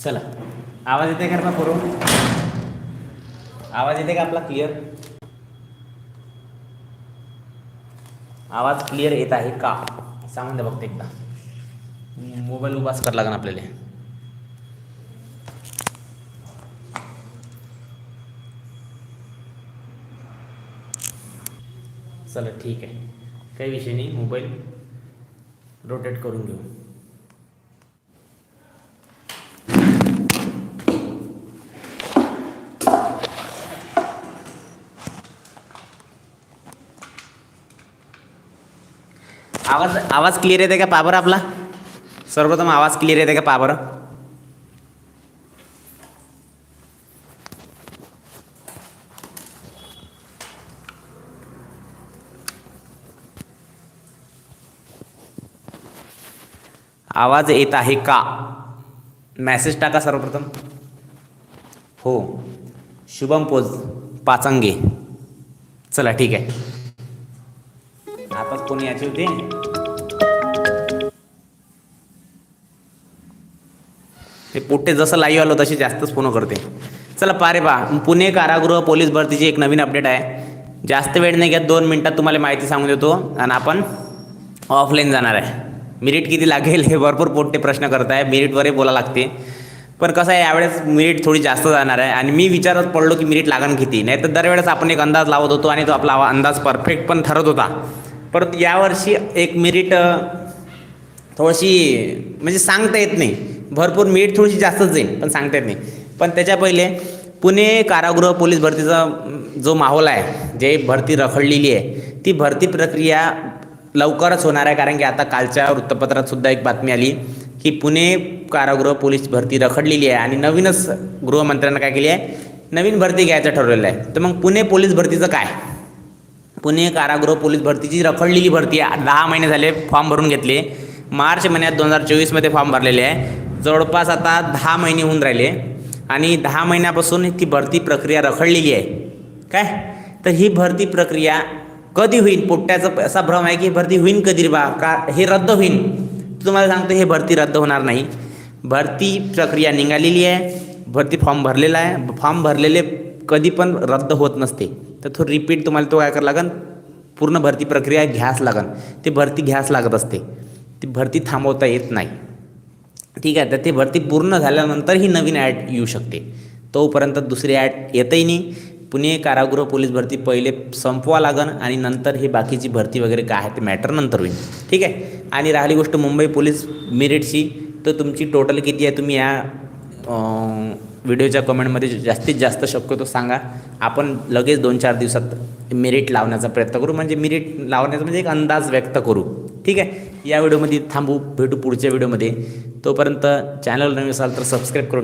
चला. आवाज येते का आपला करू आवाज येते का आपला? क्लिअर आवाज क्लिअर येत आहे का? सांगून द्या बघते एकदा. मोबाईल उभाच करावं लागेल आपल्याला. चला ठीक आहे. काही विषय नाही. मोबाईल रोटेट करून घेऊ. आवाज आवाज क्लिअर येते का पाबर आपला? सर्वप्रथम आवाज क्लिअर येते का पाबर? आवाज येत आहे का? मॅसेज टाका सर्वप्रथम. हो. शुभम पोज पाचंगे. चला ठीक आहे. कोणी याचे होते ते पोट्टे जसं लाईव्ह आलो तशी जास्तच फोन करते. चला पारे पा पुणे कारागृह पोलीस भरतीची एक नवीन अपडेट आहे. जास्त वेळ नाही घ्या दोन मिनटात तुम्हाला माहिती सांगून देतो. आणि आपण ऑफलाईन जाणार आहे. मिरिट किती लागेल हे भरपूर पोट्टे प्रश्न करत आहे मिरिटवरही बोला लागते. पण कसं आहे यावेळेस मिरिट थोडी जास्त जाणार आहे. आणि मी विचारत पडलो की मिरिट लागण किती? नाही तर दरवेळेस आपण एक अंदाज लावत होतो आणि तो आपला अंदाज परफेक्ट पण ठरत होता. परंतु यावर्षी एक मिरिट थोडीशी म्हणजे सांगता येत नाही. भरपूर मिरिट थोडीशी जास्तच जाईल पण सांगता येत नाही. पण त्याच्या पहिले पुणे कारागृह पोलीस भरतीचा जो माहोल आहे जे भरती रखडलेली आहे ती भरती प्रक्रिया लवकरच होणार आहे कारण की आता कालच्या वृत्तपत्रात सुद्धा एक बातमी आली की पुणे कारागृह पोलीस भरती रखडलेली आहे. आणि नवीनच गृहमंत्र्यांना काय केली आहे? नवीन भरती घ्यायचं ठरवलेलं आहे. तर मग पुणे पोलीस भरतीचं काय? पुणे कारागृह पोलीस भरतीची रखडलेली भरती आहे. दहा महिने झाले फॉर्म भरून घेतले. मार्च महिन्यात दोन हजार चोवीसमध्ये फॉर्म भरलेले आहे. जवळपास आता दहा महिने होऊन राहिले. आणि दहा महिन्यापासून ती भरती प्रक्रिया रखडलेली आहे. काय? तर ही भरती प्रक्रिया कधी होईल? पोट्ट्याचा असा भ्रम आहे की ही भरती होईन कधी बा? का हे रद्द होईन? तुम्हाला सांगतो हे भरती रद्द होणार नाही. भरती प्रक्रिया निघालेली आहे. भरती फॉर्म भरलेला आहे. फॉर्म भरलेले कधी पण रद्द होत नसते. तर तो रिपीट तुम्हाला तो काय करावं लागन? पूर्ण भरती प्रक्रिया घ्यास लागन. ते भरती घ्यास लागत असते. ती भरती थांबवता येत नाही. ठीक आहे? तर ते भरती पूर्ण झाल्यानंतर ही नवीन ॲड येऊ शकते. तोपर्यंत दुसरी ॲड येतही नाही. पुणे कारागृह पोलीस भरती पहिले संपवा लागन आणि नंतर ही बाकीची भरती वगैरे काय आहे ते मॅटर नंतर होईल. ठीक आहे? आणि राहिली गोष्ट मुंबई पोलीस मेरिटची तर तुमची टोटल किती आहे? तुम्ही या व्हिडिओच्या कमेंटमध्ये जास्तीत जास्त शक्यतो सांगा. आपण लगेच दोन चार दिवसात मेरिट लावण्याचा प्रयत्न करू. म्हणजे मेरिट लावण्याचा म्हणजे एक अंदाज व्यक्त करू. ठीक आहे? या व्हिडिओमध्ये थांबू. भेटू पुढच्या व्हिडिओमध्ये. तोपर्यंत चॅनल नवीन असाल तर सबस्क्राईब करून